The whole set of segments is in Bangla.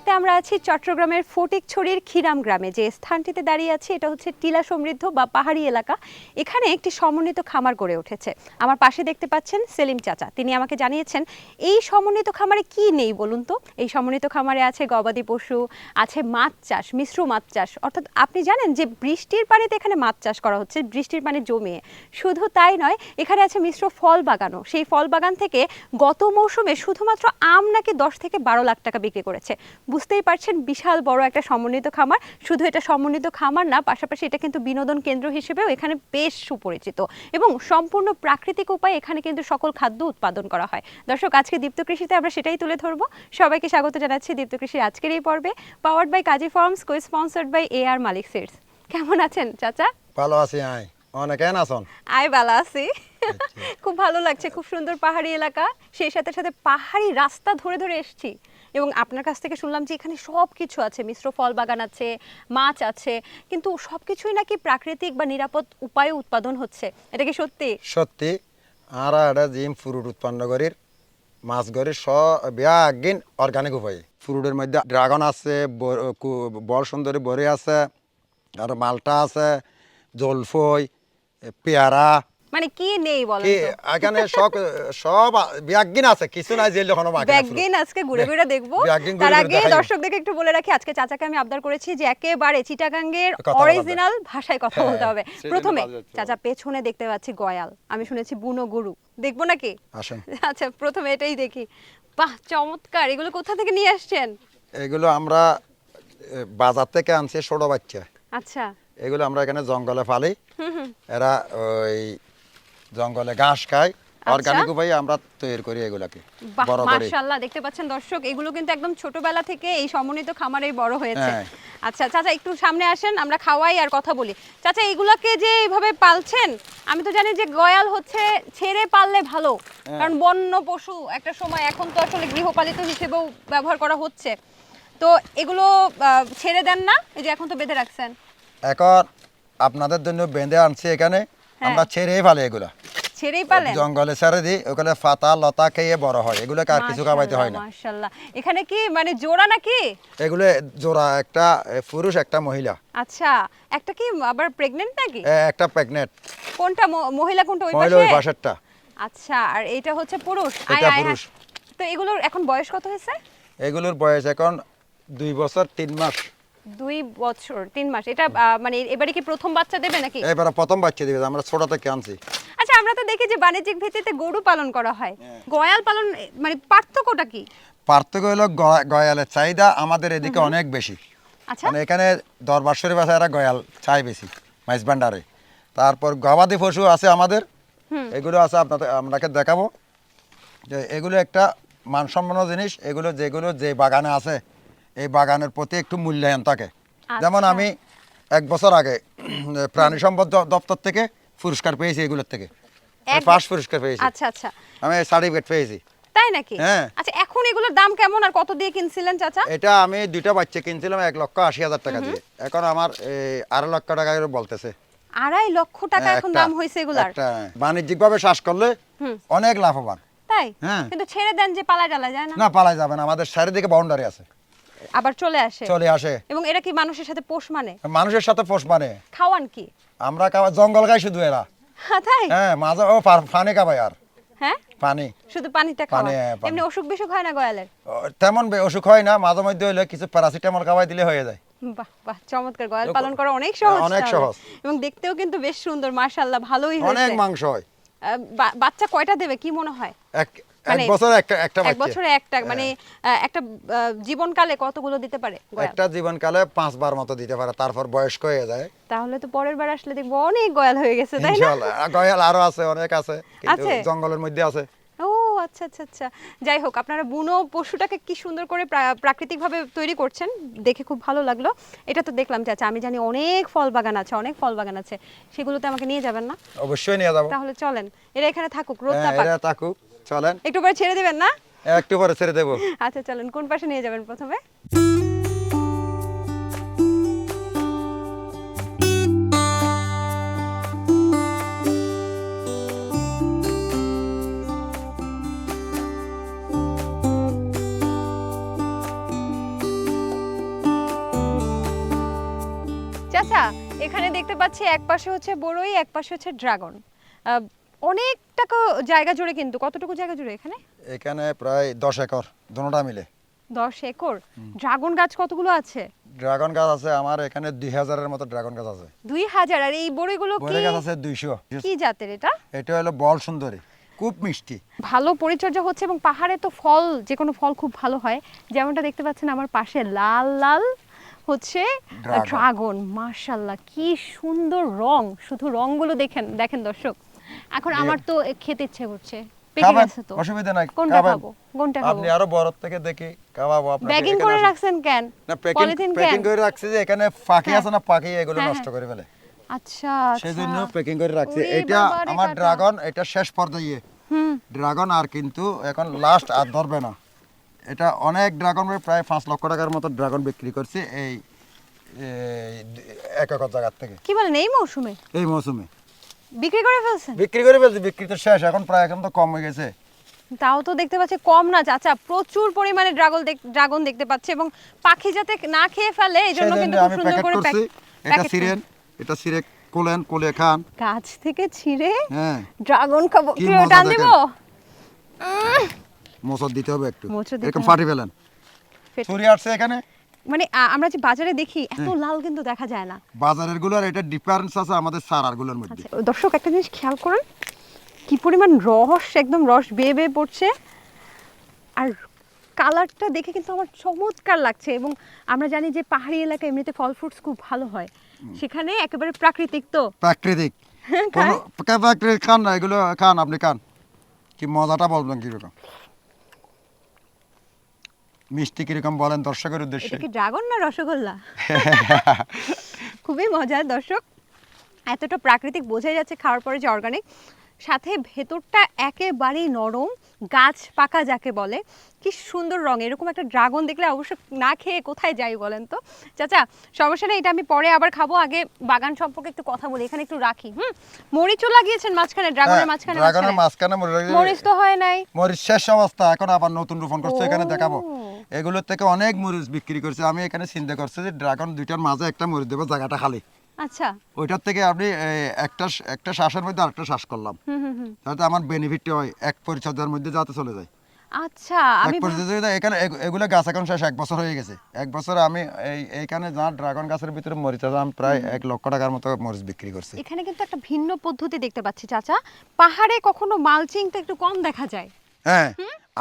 মুহূর্তে আমরা আছি চট্টগ্রামের ফটিকছড়ির খিরাম গ্রামে। যে স্থানটিতে দাঁড়িয়ে আছি, এটা হচ্ছে টিলা সমৃদ্ধ বা পাহাড়ি এলাকা। এখানে একটি সমন্বিত খামার গড়ে উঠেছে। আমার পাশে দেখতে পাচ্ছেন সেলিম চাচা। তিনি আমাকে জানিয়েছেন, এই সমন্বিত খামারে কি নেই বলুন তো? এই সমন্বিত খামারে আছে গবাদি পশু, আছে মাছ চাষ, মিশ্র মাছ চাষ। অর্থাৎ আপনি জানেন যে বৃষ্টির পানিতে এখানে মাছ চাষ করা হচ্ছে, বৃষ্টির পানি জমিয়ে। শুধু তাই নয়, এখানে আছে মিশ্র ফল বাগানও। সেই ফল বাগান থেকে গত মৌসুমে শুধুমাত্র আম নাকি দশ থেকে বারো লাখ টাকা বিক্রি করেছে। বুঝতেই পারছেন বিশাল বড় একটা সমন্বিত খামার। শুধু এটা সমন্বিত খামার না পাশাপাশি এটা কিন্তু বিনোদন কেন্দ্র হিসেবেও এখানে বেশ সুপরিচিত এবং সম্পূর্ণ প্রাকৃতিক উপায়ে এখানে কিন্তু সকল খাদ্য উৎপাদন করা হয়। দর্শক আজকে দীপ্ত কৃষিতে আমরা সেটাই তুলে ধরবো। সবাইকে স্বাগত জানাচ্ছি দীপ্ত কৃষির আজকের এই পর্বে powered by Kazi farms co sponsored by A R Malik seeds কেমন আছেন চাচা? ভালো আছি আই অনেক আছন? আয় বালা আছি। খুব ভালো লাগছে খুব সুন্দর পাহাড়ি এলাকা। সেই সাথে সাথে পাহাড়ি রাস্তা ধরে ধরে এসছি। এবং আপনার কাছ থেকে শুনলাম যে এখানে সব কিছু আছে। মিশ্র ফল বাগান আছে, মাছ আছে, কিন্তু সব কিছুই নাকি প্রাকৃতিক বা নিরাপদ উপায়ে উৎপাদন হচ্ছে। এটা কি সত্যি? সত্যি। আর এটা জিম ফ্রুট উৎপন্ন করির, মাছ গড়ির স একদিন অর্গানিক উপায়ে। ফ্রুটের মধ্যে ড্রাগন আছে, ব- কু- বল সুন্দরী বড়ি আছে, আর মালটা আছে, জলফই, পেয়ারা মানে কি নেই বলেন কি তো? এখানে সব সব বিয়াগিন আছে কিছু নাই যে কোনো বাকি ব্যাগগেইন আজকে ঘুরে ঘুরে দেখব। তার আগে। দর্শকদেরকে একটু বলে রাখি আজকে চাচাকে আমি আবদার করেছি যে একেবারে চিটাগাঙ্গের অরিজিনাল ভাষায় কথা হ্যাঁ, বলতে হবে। প্রথমে চাচা পেছনে দেখতে পাচ্ছি গয়াল আমি শুনেছি বুনো গরু। দেখব নাকি? আসেন। আচ্ছা প্রথমে এটাই দেখি। বাহ চমৎকার। এগুলো কোথা থেকে নিয়ে আসছেন? এগুলো আমরা বাজার থেকে আনছি ছোট বাচ্চা। আচ্ছা। এগুলো আমরা এখানে জঙ্গলে ফালি। এরা ওই জঙ্গলে ঘাস খায়। অর্গানিক উপায়ে আমরা তৈরি করি এগুলাকে। বড় করি। মাশাআল্লাহ দেখতে পাচ্ছেন দর্শক এগুলো কিন্তু একদম ছোটবেলা থেকে এই সমন্বিত খামারেই বড় হয়েছে। হ্যাঁ। আচ্ছা চাচা একটু সামনে আসেন আমরা খাওয়াই আর কথা বলি। চাচা এগুলোকে যে এইভাবে পালছেন আমি তো জানি যে গয়াল হচ্ছে ছেড়ে পাললে ভালো হ্যাঁ। কারণ বন্য পশু একটা সময় এখন তো আসলে গৃহপালিত হিসেবেও ব্যবহার করা হচ্ছে। তো এগুলো ছেড়ে দেন না? এই যে এখন তো বেঁধে রাখছেন। এখন আপনাদের জন্য বেঁধে আনছি এখানে। আমরা ছেড়েই ফালি এগুলা। ছেড়েই পালেন জঙ্গলে ছেড়ে দিই ওখানে পাতা লতা খেয়ে বড় হয়। এগুলোকে আর কিছু খাওয়াইতে হয় না। মাশাআল্লাহ। এখানে কি মানে জোড়া নাকি? এগুলো জোড়া একটা পুরুষ একটা মহিলা। আচ্ছা একটা কি আবার প্রেগনেন্ট নাকি? একটা প্রেগনেন্ট কোনটা মহিলা কোনটা ওই মহিলা ওই পাশেরটা। আচ্ছা আর এটা হচ্ছে পুরুষ? আয়, এটা আয়। পুরুষ। তো এগুলোর এখন বয়স কত হয়েছে? এগুলোর বয়স এখন দুই বছর তিন মাস। দুই বছর তিন মাস। এটা মানে এবারে কি প্রথম বাচ্চা দেবে নাকি? এবারে প্রথম বাচ্চা দিবে আমরা ছোট থেকে আনছি। আচ্ছা আমরা তো দেখি যে বাণিজ্যিক ভিত্তিতে গরু পালন করা হয়। হ্যাঁ। গয়াল পালন মানে পার্থক্যটা কি? পার্থক্য হলো গয়ালের চাহিদা আমাদের এদিকে অনেক বেশি। আচ্ছা। মানে এখানে দরবার শরীফ আছে এরা গয়াল চাই বেশি মাইস ভান্ডারে। তারপর গবাদি পশু আছে আমাদের। এগুলো আছে আপনাদের আপনাকে দেখাবো। যে এগুলো একটা মানসম্পন্ন জিনিস এগুলো যেগুলো যে বাগানে আছে এই বাগানের প্রতি একটু মূল্যায়ন থাকে। যেমন আচ্ছা। আমি এক বছর আগে প্রাণী সম্পদ দপ্তর থেকে পুরস্কার পেয়েছি এগুলোর থেকে। পুরস্কার পেয়েছি। আচ্ছা আচ্ছা। আমি সার্টিফিকেট পেয়েছি। তাই নাকি? হ্যাঁ। আচ্ছা এখন এগুলোর দাম কেমন আর কত দিয়ে কিনছিলেন চাচা? এটা আমি দুইটা বাচ্চা কিনছিলাম এক লক্ষ আশি হাজার টাকা দিয়ে। এখন আমার আড়াই লক্ষ টাকা বলতেছে। আড়াই লক্ষ টাকা হ্যাঁ, এখন দাম হয়েছে এগুলার? বাণিজ্যিক ভাবে চাষ করলে অনেক লাভবান। তাই? হ্যাঁ। কিন্তু ছেড়ে দেন যে পালা টালা যায় না? না পালাই যাবে না। আমাদের চারিদিকে বাউন্ডারি আছে। আবার চলে আসে। চলে আসে। এবং এরা কি মানুষের সাথে পোষ মানে? মানুষের সাথে পোষ মানে। খাওয়ান কি? আমরা খাওয়া জঙ্গল খাই শুধু এরা। হ্যাঁ, তাই? হ্যাঁ মাঝে ও পানি খাবাই আর। হ্যাঁ? পানি। শুধু পানিটা খাওয়া? হ্যাঁ, এমনি অসুখ বিসুখ হয় না গয়ালের? তেমন বে- অসুখ হয় না মাঝে মধ্যে হইলে কিছু প্যারাসিটামল খাওয়াই দিলে হয়ে যায়। বাহ বাহ চমৎকার। গয়াল পালন করা অনেক সহজ অনেক সহজ। এবং দেখতেও কিন্তু বেশ সুন্দর মাশাআল্লাহ ভালোই হয়েছে। অনেক মাংস হয়। বা- বাচ্চা কয়টা দেবে কি মনে হয়? এক মানে একটা একটা এক বছরে একটা মানে একটা জীবনকালে কতগুলো দিতে পারে একটা জীবনকালে পাঁচবার মতো দিতে পারে তারপর বয়স্ক হয়ে যায়। তাহলে তো পরের বার আসলে দেখব অনেক গয়াল হয়ে গেছে তাই না? গয়াল আরও আছে অনেক আছে কিন্তু জঙ্গলের মধ্যে আছে। ও আচ্ছা আচ্ছা আচ্ছা। যাই হোক আপনারা বুনো পশুটাকে কি সুন্দর করে প্রা- প্রাকৃতিকভাবে তৈরি করছেন দেখে খুব ভালো লাগল। এটা তো দেখলাম চাচা আমি জানি অনেক ফল বাগান আছে অনেক ফল বাগান আছে সেগুলোতে আমাকে নিয়ে যাবেন না? অবশ্যই নিয়ে যাব। তাহলে চলেন এরা এখানে থাকুক রোদ হ্যাঁ, থাকুক। চলেন। একটু পরে ছেড়ে দেবেন না? একটু পরে ছেড়ে দেবো। আচ্ছা চলেন কোন পাশে নিয়ে যাবেন প্রথমে? চাচা এখানে দেখতে পাচ্ছি এক পাশে হচ্ছে বড়ই এক পাশে হচ্ছে ড্রাগন। আহ, অনেক টাকা জায়গা জুড়ে কিন্তু কতটুকু জায়গা জুড়ে এখানে? এখানে প্রায় দশ একর দুটা মিলে। দশ একর? ড্রাগন গাছ কতগুলো আছে? ড্রাগন গাছ আছে আমার এখানে দুই হাজারের মতো ড্রাগন গাছ আছে। দুই হাজার আর এই বড়ইগুলো কি গাছ আছে দুইশো। কি জাতের এটা? এটা হলো বল সুন্দরী খুব মিষ্টি। ভালো পরিচর্যা হচ্ছে এবং পাহাড়ে তো ফল যে কোনো ফল খুব ভালো হয়। যেমনটা দেখতে পাচ্ছেন আমার পাশে লাল লাল হচ্ছে ড্রাগন। মার্শাল্লাহ কি সুন্দর রং। শুধু রংগুলো দেখেন দেখেন দর্শক। এখন আমার তো খেতে ইচ্ছে করছে। পেকে গেছে তো। অসুবিধা নাই কোনটা খাব? কোনটা খাব? আপনি আরও বড় থেকে দেখি খাওয়াবো আপনাকে ব্যাগিং করে রাখছেন কেন? না প্যাকিং প্যাকিং করে রাখছি যে এখানে পাখি হ্যাঁ। আছে না পাখি এগুলো হ্যাঁ, নষ্ট হ্যাঁ। করে ফেলে। আচ্ছা আচ্ছা। প্যাকিং করে রাখছি। এটা আমার ড্রাগন এটা শেষ পর্যায়ে। হুম। ড্রাগন আর কিন্তু এখন লাস্ট আর ধরবে না। এটা অনেক ড্রাগন প্রায় পাঁচ লক্ষ টাকার মতো ড্রাগন বিক্রি করছি এই এক একর জায়গার থেকে। কি বলেন এই মৌসুমে? এই মৌসুমে। বিক্রি করে ফেলছেন? বিক্রি করে ফেলছি বিক্রি তো শেষ এখন প্রায় এখন তো কম হয়ে গেছে। তাও তো দেখতে পাচ্ছি কম না চাচা প্রচুর পরিমাণে ড্রাগন ড্রাগন দেখতে পাচ্ছি এবং পাখি যাতে না খেয়ে ফেলে এই জন্য কিন্তু খুব সুন্দর করে করছি প্যাক- এটা সিরেন এটা সিরে কোলেন কোলে খান। গাছ থেকে ছিঁড়ে হ্যাঁ। ড্রাগন খাব। কি টান দেখেন। মোচর দিতে হবে একটু। এরকম ফাটি ফেলেন। ছুরি আসছে এখানে। মানে আমরা যে বাজারে দেখি এত লাল কিন্তু দেখা যায় না। বাজারেরগুলোর এটা ডিফারেন্স আছে আমাদের সারারগুলোর মধ্যে। আচ্ছা দর্শক একটা জিনিস খেয়াল করুন কি পরিমাণ রস একদম রস বেয়ে বেয়ে পড়ছে। আর কালারটা দেখে কিন্তু আমার চমৎকার লাগছে এবং আমরা জানি যে পাহাড়ি এলাকায় এমনিতে ফল ফ্রুটস খুব ভালো হয়। সেখানে একেবারে প্রাকৃতিক তো। প্রাকৃতিক। কোনো প্রাকৃতিক খান না এগুলো খান আপনি খান। কি মজাটা বলবেন কীরকম? মিষ্টি কীরকম বলেন দর্শকের উদ্দেশ্যে? এটা কি ড্রাগন না রসগোল্লা? খুবই মজার দর্শক। এতটা প্রাকৃতিক বোঝাই যাচ্ছে খাওয়ার পরে যে অর্গানিক সাথে ভেতরটা একেবারেই নরম। গাছ পাকা যাকে বলে কি সুন্দর রং এরকম একটা ড্রাগন দেখলে অবশ্য না খেয়ে কোথায় যাই বলেন তো? চাচা সমস্যা নেই এটা আমি পরে আবার খাব আগে বাগান সম্পর্কে একটু কথা বলি এখানে একটু রাখি হুম? মরিচও লাগিয়েছেন মাঝখানে ড্রাগনের মাঝখানে হ্যাঁ, ড্রাগনের মাঝখানে। মাঝখানে মরিচ- মরিচ তো হয় নাই। মরিচ শেষ অবস্থা এখন আবার নতুন রোপণ করছে এখানে দেখাবো। এগুলোর থেকে অনেক মরিচ বিক্রি করছে আমি এখানে চিন্তা করছি যে ড্রাগন দুইটার মাঝে একটা মরিচ দেবো জায়গাটা খালি। আচ্ছা। ওইটার থেকে আপনি একটা একটা শ্বাসের মধ্যে আরেকটা শ্বাস করলাম। হুম হুম হুম। আমার বেনিফিট হয় এক পরিচর্যার মধ্যে যাতে চলে যায়। আচ্ছা আমি এখানে এগুলো গাছ এখন শেষ এক বছর হয়ে গেছে। এক বছর আমি এই এইখানে যা ড্রাগন গাছের ভিতরে মরিচ আমি প্রায় এক লক্ষ টাকার মতো মরিচ বিক্রি করছি। এখানে কিন্তু একটা ভিন্ন পদ্ধতি দেখতে পাচ্ছি চাচা। পাহাড়ে কখনো মালচিং তো একটু কম দেখা যায়? হ্যাঁ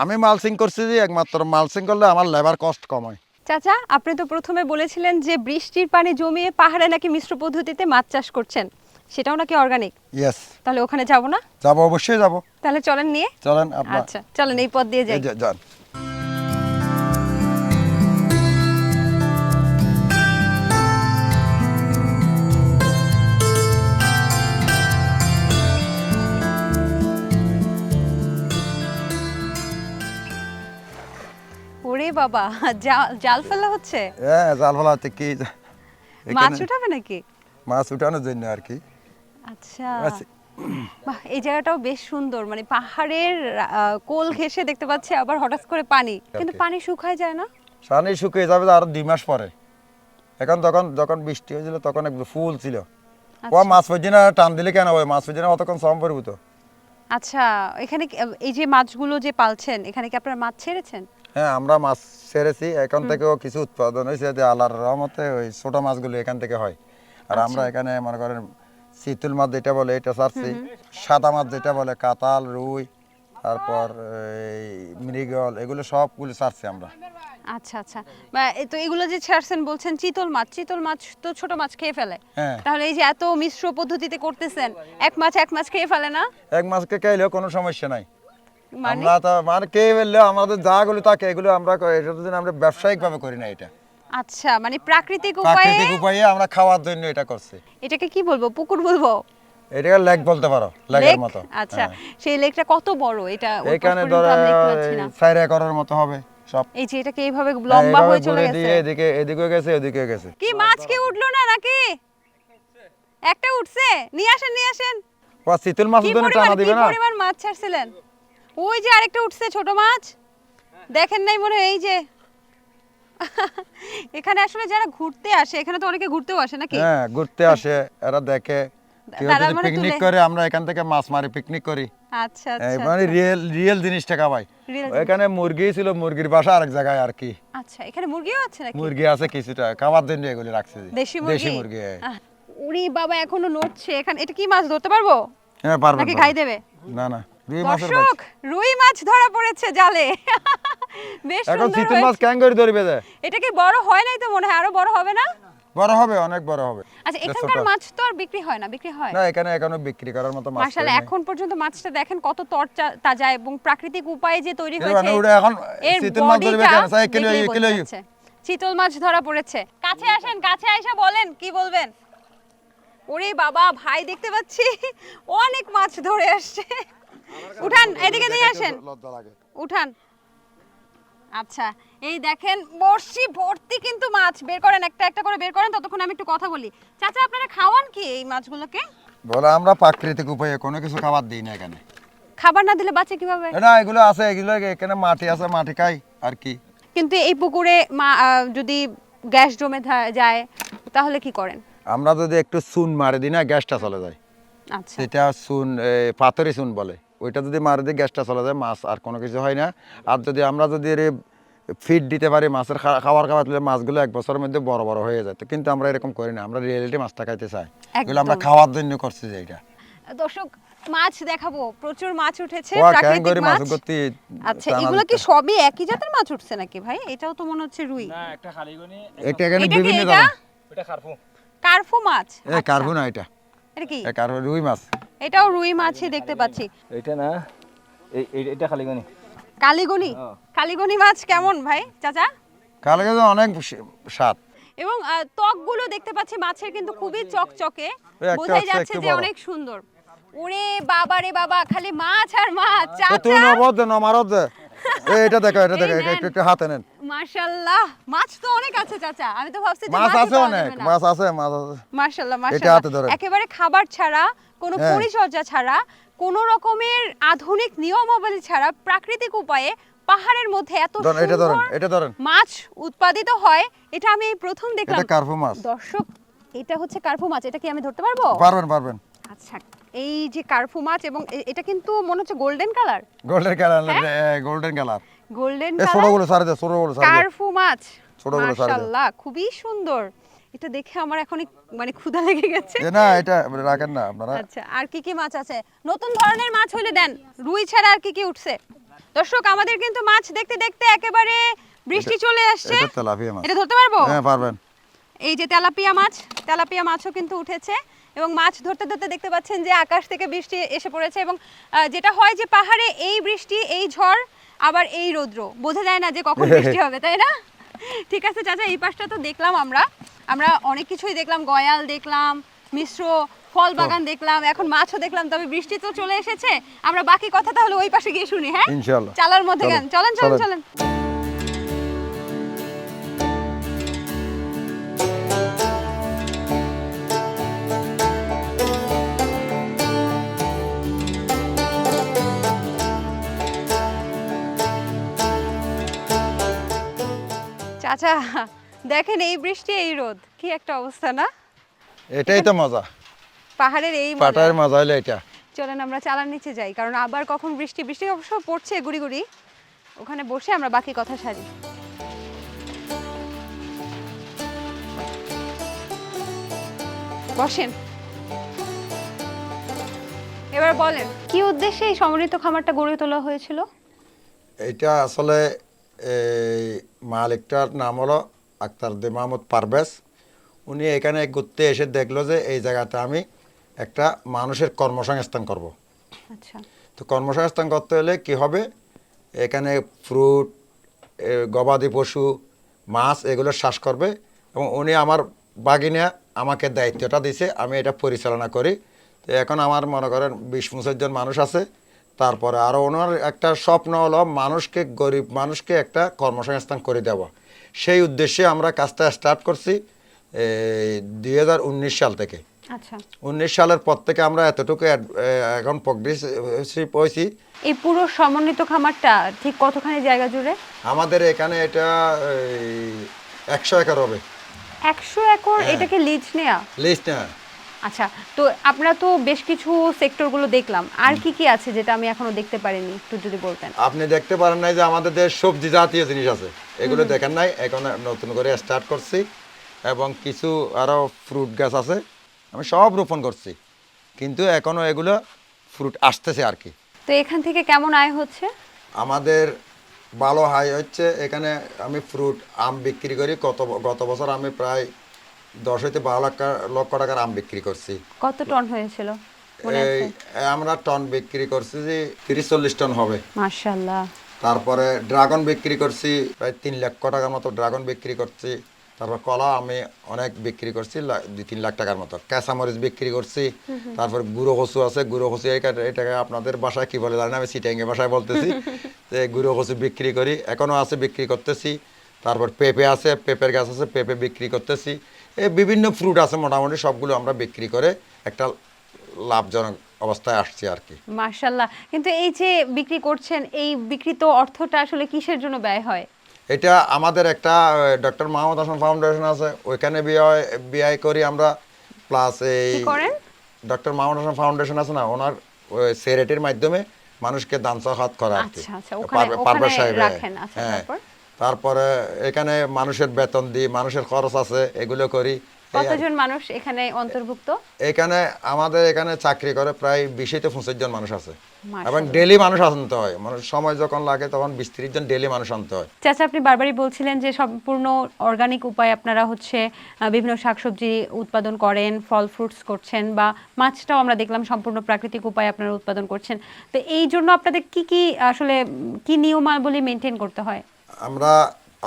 আমি মালসিং করছি যে একমাত্র মালসিং করলে আমার লেবার কস্ট কম হয়। চাচা আপনি তো প্রথমে বলেছিলেন যে বৃষ্টির পানি জমিয়ে পাহাড়ে নাকি মিশ্র পদ্ধতিতে মাছ চাষ করছেন। সেটাও নাকি অর্গানিক ইয়েস তাহলে ওখানে যাব না? যাব অবশ্যই যাব। তাহলে চলেন নিয়ে? চলেন আচ্ছা চলেন এই পথ দিয়ে যাই। যান। বাবা জাল ফেলা হচ্ছে? হ্যাঁ জাল ফেলা হচ্ছে কি? মাছ উঠাবে নাকি? মাছ উঠানোর জন্য আর কি। আচ্ছা। বাহ এই জায়গাটাও বেশ সুন্দর। মানে পাহাড়ের কোল ঘেসে দেখতে পাচ্ছি আবার হঠাৎ করে পানি। কিন্তু পানি শুকায় যায় না? সানি শুকিয়ে যাবে আরও দুই মাস পরে। এখন তখন যখন বৃষ্টি হয়েছিল তখন একদম ফুল ছিল। ও আচ্ছা। মাছ না টান দিলে কেন ওই মাছ না অতক্ষণ পড়ব আচ্ছা এখানে এই যে মাছগুলো যে পালছেন এখানে কি আপনারা মাছ ছেড়েছেন? হ্যাঁ আমরা মাছ ছেড়েছি। এখন থেকেও কিছু উৎপাদন হয়েছে যে আল্লাহর রহমতে ওই ছোট মাছগুলো এখান থেকে হয়। আর আমরা এখানে মনে করেন চিতুল মাছ যেটা বলে এটা ছাড়ছি। সাদা মাছ যেটা বলে কাতাল রুই তারপর এই মৃগল এগুলো সবগুলো ছাড়ছি আমরা। আচ্ছা আচ্ছা। তো এগুলো যে ছাড়ছেন বলছেন চিতল মাছ চিতল মাছ তো ছোট মাছ খেয়ে ফেলে। হ্যাঁ। তাহলে এই যে এত মিশ্র পদ্ধতিতে করতেছেন এক মাছ এক মাছ খেয়ে ফেলে না? এক মাছকে খাইলেও কোনো সমস্যা নাই। আমরা তো মানে কে বললেও আমাদের থাকে এগুলো আমরা জন্য আমরা ব্যবসায়িক ভাবে করি না এটা। আচ্ছা মানে প্রাকৃতিক উপায়ে প্রাকৃতিক উপায়ে আমরা খাওয়ার জন্য এটা করছি। এটাকে কি বলব পুকুর বলব? এটাকে লেক বলতে পারো লেকের মতো। আচ্ছা হ্যাঁ। সেই লেকটা কত বড়? এটা এখানে ধরো না। একরের মতো হবে সব। এই যে এটাকে এইভাবে লম্বা হয়ে চলে গেছে। এদিকে এদিকে গেছে ওদিকে গেছে। কি মাছ কি উঠল না নাকি? একটা উঠছে নিয়ে আসেন নিয়ে আসেন। ও চিতুল মাছের কি জন্য পরিমাণ টানা কি পরিমাণ মাছ ছাড়ছিলেন? ওই যে আরেকটা উঠছে ছোট মাছ। দেখেন নাই মনে হয় এই যে। এখানে আসলে যারা ঘুরতে আসে এখানে তো অনেকে ঘুরতেও আসে নাকি? হ্যাঁ ঘুরতে আসে এরা দেখে। যদি মানে পিকনিক করে আমরা এখান থেকে মাছ মারি পিকনিক করি। আচ্ছা আচ্ছা মানে রিয়েল রিয়েল জিনিসটা এখানে মুরগি ছিল মুরগির বাসা আরেক জায়গায় আর কি। আচ্ছা এখানে মুরগিও আছে নাকি? মুরগি আছে কিছুটা খাবার জন্য এগুলি রাখছে। দেশি মুরগি? দেশি মুরগি হ্যাঁ। উরি বাবা এখনও নড়ছে এখানে এটা কি মাছ ধরতে পারব? হ্যাঁ পারবেন নাকি খাই দেবে? না না। দর্শক রুই মাছ ধরা পড়েছে জালে। বেশ এখন চিতল মাছ ধরবে এটা কি বড় হয় নাই তো মনে হয়? আরও বড় হবে না? বড় হবে অনেক বড় হবে। আচ্ছা এখানকার মাছ তো আর বিক্রি হয় না বিক্রি হয়। না এখানে এখনও বিক্রি করার মতো মাছ মাশাআল্লাহ এখন পর্যন্ত মাছটা দেখেন কত তরচা তাজা এবং প্রাকৃতিক উপায়ে যে তৈরি হয়েছে মানে ওটা এখন চিতল মাছ ধরবে কেন? সাই কিলো, কিলো। চিতল মাছ ধরা পড়েছে। কাছে আসেন কাছে আইসা বলেন কি বলবেন? ওরে বাবা ভাই দেখতে পাচ্ছি অনেক মাছ ধরে আসছে। উঠান এদিকে দিয়ে আসেন। লজ্জা লাগে। উঠান। আচ্ছা এই দেখেন বর্ষি ভর্তি কিন্তু মাছ। বের করেন একটা একটা করে বের করেন ততক্ষণ আমি একটু কথা বলি। চাচা আপনারা খাওয়ান কি এই মাছগুলোকে? বলে আমরা প্রাকৃতিক উপায়ে কোনো কিছু খাবার দিই না এখানে। খাবার না দিলে বাঁচে কীভাবে? না এগুলো আছে এগুলো এখানে মাটি আছে মাটি খাই আর কি। কিন্তু এই পুকুরে মা যদি গ্যাস জমে যায় তাহলে কি করেন? আমরা যদি একটু চুন মারি দিই না গ্যাসটা চলে যায়। আচ্ছা। সেটা চুন পাথরি চুন বলে। ওইটা যদি মারি দিই গ্যাসটা চলে যায় মাছ আর কোনো কিছু হয় না। আর যদি আমরা যদি এর ফিড দিতে পারি মাছের খা- খাবার খাবার দিলে মাছগুলো এক বছরের মধ্যে বড় বড় হয়ে যায়। কিন্তু আমরা এরকম করি না আমরা রিয়েলিটি মাছটা খাইতে চাই। এগুলো আমরা খাওয়ার জন্য করছি যে এটা দর্শক মাছ দেখাবো প্রচুর মাছ উঠেছে প্রাকৃতিক মাছ আচ্ছা এগুলো কি সবই একই জাতের মাছ উঠছে নাকি ভাই? এটাও তো মনে হচ্ছে রুই। না একটা খালিগনি এটা এখানে এটা বিভিন্ন এটা? ধরনের। ওটা খারফু কার্ফু মাছ? এ কার্বু না এটা। এটা কি? রুই মাছ। এটাও রুই মাছই দেখতে পাচ্ছি। এইটা না এটা খালিগনি কালিগনি। কালিগনি মাছ কেমন ভাই চাচা? কালকে অনেক স্বাদ। এবং ত্বকগুলো দেখতে পাচ্ছি মাছের কিন্তু খুবই চকচকে। বোঝাই যাচ্ছে যে অনেক সুন্দর। ওরে বাবা রে বাবা খালি মাছ আর মাছ এ তুই নবদ নমারদ এটা দেখো এটা দেখো একটু একটু হাতে নেন। মাশাআল্লাহ মাছ তো অনেক আছে চাচা। আমি তো ভাবছি মাছ আছে অনেক মাছ আছে মাছ আছে। মাশাআল্লাহ মাশাআল্লাহ একেবারে খাবার ছাড়া কোনো হ্যাঁ। পরিচর্যা ছাড়া কোনো রকমের আধুনিক নিয়মাবলী ছাড়া প্রাকৃতিক উপায়ে পাহাড়ের মধ্যে এত এটা ধরেন এটা ধরেন। মাছ উৎপাদিত হয় এটা আমি এই প্রথম দেখলাম। এটা কার্পু মাছ। দর্শক এটা হচ্ছে কার্পু মাছ এটা কি আমি ধরতে পারব? পারবেন পারবেন। আচ্ছা। এই যে কার্পু মাছ এবং এটা কিন্তু মনে হচ্ছে golden colour golden colour golden colour golden colour ছোটগুলো সারে দে ছোটগুলো সারে দে। কার্পু মাছ। ছোটগুলো ছাড়ে দাও। মাশাআল্লাহ খুবই সুন্দর। এটা দেখে আমার এখন মানে ক্ষুধা লেগে গেছে। না এটা রাখেন না আপনারা। আচ্ছা আর কি কি মাছ আছে? নতুন ধরনের মাছ হইলে দেন রুই ছাড়া আর কি কি উঠছে? দর্শক আমাদের কিন্তু মাছ দেখতে দেখতে একেবারে বৃষ্টি চলে আসছে। এটা তেলাপিয়া মাছ। এটা ধরতে পারব? হ্যাঁ পারবেন। এই যে তেলাপিয়া মাছ তেলাপিয়া মাছও কিন্তু উঠেছে। এবং মাছ ধরতে ধরতে দেখতে পাচ্ছেন যে আকাশ থেকে বৃষ্টি এসে পড়েছে এবং যেটা হয় যে পাহাড়ে এই বৃষ্টি এই ঝড় আবার এই রৌদ্র। বোঝা যায় না যে কখন বৃষ্টি হবে তাই না? ঠিক আছে চাচা এই পাশটা তো দেখলাম আমরা। আমরা অনেক কিছুই দেখলাম গয়াল দেখলাম মিশ্র ফল বাগান দেখলাম এখন মাছও দেখলাম তবে বৃষ্টি তো চলে এসেছে। আমরা বাকি কথা তাহলে ওই পাশে গিয়ে শুনি হ্যাঁ? চালার মধ্যে গান। চলেন চলেন। চলেন। চলেন চাচা দেখেন এই বৃষ্টি এই রোদ কি একটা অবস্থা না? এটাই তো মজা। পাহাড়ের এই। পাটার মজা হলো এটা। চলেন আমরা চালার নিচে যাই কারণ আবার কখন বৃষ্টি বৃষ্টি অবশ্য পড়ছে গুড়ি গুড়ি। ওখানে বসে আমরা বাকি কথা সারি। বসেন। এবার বলেন কি উদ্দেশ্যে এই সমৃদ্ধ খামারটা গড়ে তোলা হয়েছিল? এটা আসলে এই মালিকটার নাম হলো আক্তার দে মাহমুদ পারভেজ। উনি এখানে ঘুরতে এসে দেখল যে এই জায়গাতে আমি একটা মানুষের কর্মসংস্থান করব। আচ্ছা। তো কর্মসংস্থান করতে হলে কি হবে? এখানে ফ্রুট গবাদি পশু মাছ এগুলো চাষ করবে এবং উনি আমার বাগিনা আমাকে দায়িত্বটা দিছে আমি এটা পরিচালনা করি। তো এখন আমার মনে করেন বিশ পঁচিশ জন মানুষ আছে। তারপরে আরও ওনার একটা স্বপ্ন হলো মানুষকে গরিব মানুষকে একটা কর্মসংস্থান করে দেওয়া। সেই উদ্দেশ্যে আমরা কাজটা স্টার্ট করছি দু হাজার উনিশ সাল থেকে। আচ্ছা। উনিশ সালের পর থেকে আমরা এতটুকু এখন প্রগ্রেসিভ হয়েছি। এই পুরো সমন্বিত খামারটা ঠিক কতখানি জায়গা জুড়ে? আমাদের এখানে এটা একশো একর হবে। একশো একর? হ্যাঁ। এটাকে লিজ নেয়া? লিস্ট না আচ্ছা তো আপনারা তো বেশ কিছু সেক্টরগুলো দেখলাম। আর কি কি আছে যেটা আমি এখনও দেখতে পারিনি? একটু যদি বলতেন। আপনি দেখতে পারেন নাই যে আমাদের দেশ সবজি জাতীয় জিনিস আছে। এগুলো দেখেন নাই এখন নতুন করে স্টার্ট করছি। এবং কিছু আরও ফ্রুট গাছ আছে আমি সব রোপণ করছি। কিন্তু এখনও এগুলো ফ্রুট আসতেছে আর কি। তো এখান থেকে কেমন আয় হচ্ছে? আমাদের ভালো হাই হচ্ছে। এখানে আমি ফ্রুট আম বিক্রি করি। কত গত বছর আমি প্রায় দশ হইতে বারো লাখ লক্ষ টাকার আম বিক্রি করছি। কত টন হয়েছিল? আমরা টন বিক্রি করছি যে তিরিশ চল্লিশ টন হবে। মার্শাল্লাহ তারপরে ড্রাগন বিক্রি করছি প্রায় তিন লক্ষ টাকার মতো ড্রাগন বিক্রি করছি। তারপর কলা আমি অনেক বিক্রি করছি দুই তিন লাখ টাকার মতো। কাঁচামরিচ বিক্রি করছি তারপর গুঁড়ো কচু আছে গুঁড়ো কচু এটাকে আপনাদের বাসায় কি বলে জানেন আমি সিটাঙ্গে বাসায় বলতেছি যে গুঁড়ো কচু বিক্রি করি। এখনও আছে বিক্রি করতেছি। তারপর পেঁপে আছে পেঁপের গাছ আছে পেঁপে বিক্রি করতেছি। বিভিন্ন ফ্রুট আছে মোটামুটি সবগুলো আমরা বিক্রি করে একটা লাভজনক অবস্থায় আসছি আর কি। মার্শাল্লাহ কিন্তু এই যে বিক্রি করছেন এই বিক্রিত অর্থটা আসলে কিসের জন্য ব্যয় হয়? এটা আমাদের একটা ডক্টর মাহমুদ হাসান ফাউন্ডেশন আছে ওইখানে বিআই বিআই করি আমরা প্লাস এই? ডক্টর মাহমুদ হাসান ফাউন্ডেশন আছে না ওনার সেরেটির মাধ্যমে মানুষকে দান সহায়তা করা আর কি। আচ্ছা, আচ্ছা, ওখানে- পারবে- রাখেন, আচ্ছা, হ্যাঁ। তারপর? এখানে মানুষের বেতন দিই মানুষের খরচ আছে এগুলো করি। কতজন মানুষ এখানে অন্তর্ভুক্ত? এখানে আমাদের এখানে চাকরি করে প্রায় বিশ থেকে পঁচিশ জন মানুষ আছে। এবং ডেলি মানুষ আনতে হয়। মানে সময় যখন লাগে তখন বিশ ত্রিশ জন ডেলি মানুষ আনতে হয়। চাচা আপনি বারবারই বলছিলেন যে সম্পূর্ণ অর্গানিক উপায়ে আপনারা হচ্ছে বিভিন্ন শাকসবজি উৎপাদন করেন ফল ফ্রুটস করছেন বা মাছটাও আমরা দেখলাম সম্পূর্ণ প্রাকৃতিক উপায়ে আপনারা উৎপাদন করছেন। তো এই জন্য আপনাদের কি কি আসলে কি নিয়মাবলী মেনটেন করতে হয়? আমরা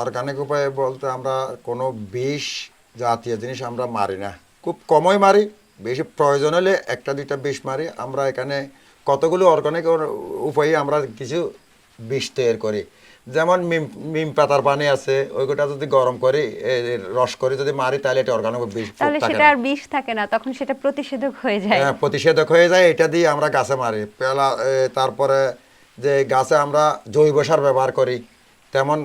অর্গানিক উপায়ে বলতে আমরা কোনো বিষ জাতীয় জিনিস আমরা মারি না। খুব কমই মারি বেশি প্রয়োজন হলে একটা দুইটা বিষ মারি। আমরা এখানে কতগুলো অর্গানিক উপায়ে আমরা কিছু বিষ তৈরি করি। যেমন মিম মিম পাতার পানি আছে ওইগুলো যদি গরম করি রস করে যদি মারি তাহলে এটা অর্গানিক বিষ তাহলে সেটা। আর বিষ থাকে না তখন সেটা প্রতিষেধক হয়ে যায়। হ্যাঁ প্রতিষেধক হয়ে যায় এটা দিয়ে আমরা গাছে মারি। পেলা তারপরে যে গাছে আমরা জৈব সার ব্যবহার করি তেমন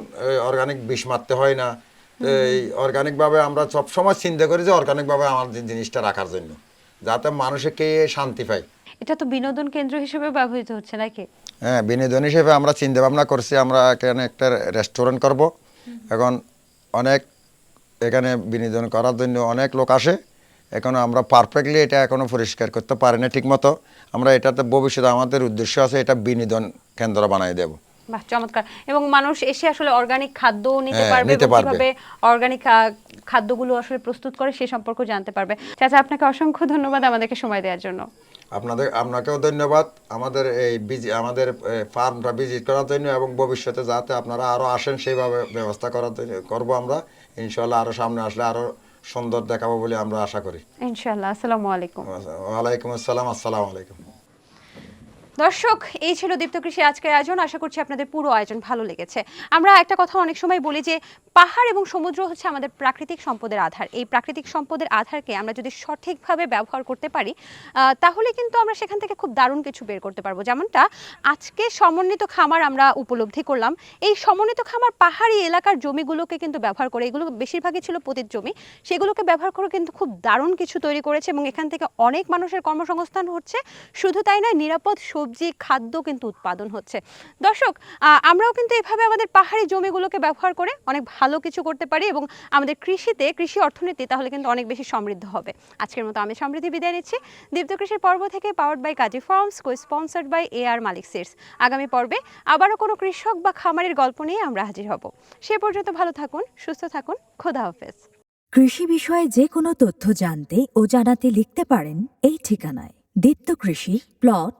অর্গানিক বিষ মারতে হয় না। এই অর্গানিকভাবে আমরা সবসময় চিন্তা করি যে অর্গানিকভাবে আমার জিনিসটা রাখার জন্য যাতে মানুষে কে শান্তি পায়। এটা তো বিনোদন কেন্দ্র হিসেবে ব্যবহৃত হচ্ছে নাকি? হ্যাঁ বিনোদন হিসেবে আমরা চিন্তা ভাবনা করছি আমরা এখানে একটা রেস্টুরেন্ট করব। এখন অনেক এখানে বিনোদন করার জন্য অনেক লোক আসে। এখনও আমরা পারফেক্টলি এটা এখনও পরিষ্কার করতে পারি না ঠিকমতো। আমরা এটাতে ভবিষ্যতে আমাদের উদ্দেশ্য আছে এটা বিনোদন কেন্দ্র বানিয়ে দেব। বাহ চমৎকার। এবং মানুষ এসে আসলে অর্গানিক খাদ্য নিতে হ্যাঁ, পারবে। কীভাবে অর্গানিক খাদ্যগুলো আসলে প্রস্তুত করে সে সম্পর্কে জানতে পারবে। চাচা আপনাকে অসংখ্য ধন্যবাদ আমাদেরকে সময় দেওয়ার জন্য। আপনাদের আপনাকেও ধন্যবাদ। আমাদের এই বিজি আমাদের ফার্মটা ভিজিট করার জন্য এবং ভবিষ্যতে যাতে আপনারা আরও আসেন সেইভাবে ব্যবস্থা করার জন্য করব আমরা। ইনশাল্লাহ আরও সামনে আসলে আরও সুন্দর দেখাবো বলে আমরা আশা করি। ইনশাল্লাহ আসসালামু আলাইকুম। ওয়ালাইকুম আসসালাম। আসসালামু আলাইকুম। দর্শক, এই ছিল দীপ্ত কৃষি আজকের আয়োজন। আশা করছি আপনাদের পুরো আয়োজন ভালো লেগেছে। আমরা একটা কথা অনেক সময় বলি যে, পাহাড় এবং সমুদ্র হচ্ছে আমাদের প্রাকৃতিক সম্পদের আধার। এই প্রাকৃতিক সম্পদের আধারকে আমরা যদি সঠিকভাবে ব্যবহার করতে পারি তাহলে কিন্তু আমরা সেখান থেকে খুব দারুণ কিছু বের করতে পারব। যেমনটা আজকে সমন্বিত খামার আমরা উপলব্ধি করলাম। এই সমন্বিত খামার পাহাড়ি এলাকার জমিগুলোকে কিন্তু ব্যবহার করে, এগুলো বেশিরভাগই ছিল পতিত জমি, সেগুলোকে ব্যবহার করে কিন্তু খুব দারুণ কিছু তৈরি করেছে এবং এখান থেকে অনেক মানুষের কর্মসংস্থান হচ্ছে। শুধু তাই নয়, নিরাপদ সবজি, খাদ্য কিন্তু উৎপাদন হচ্ছে। দর্শক আমরাও কিন্তু এভাবে আমাদের পাহাড়ি জমিগুলোকে ব্যবহার করে অনেক ভালো কিছু করতে পারি এবং আমাদের কৃষিতে, কৃষি অর্থনীতি তাহলে কিন্তু অনেক বেশি সমৃদ্ধ হবে। আজকের মতো আমি সমৃদ্ধি বিদায় নিচ্ছি। দীপ্ত কৃষির পর্ব থেকে powered by Kazi farms co sponsored by A R Malik seeds আগামী পর্বে আবারও কোনো কৃষক বা খামারের গল্প নিয়ে আমরা হাজির হব। সে পর্যন্ত ভালো থাকুন, সুস্থ থাকুন, খোদা হাফেজ। কৃষি বিষয়ে যে কোনো তথ্য জানতে ও জানাতে লিখতে পারেন এই ঠিকানায়। দীপ্ত কৃষি প্লট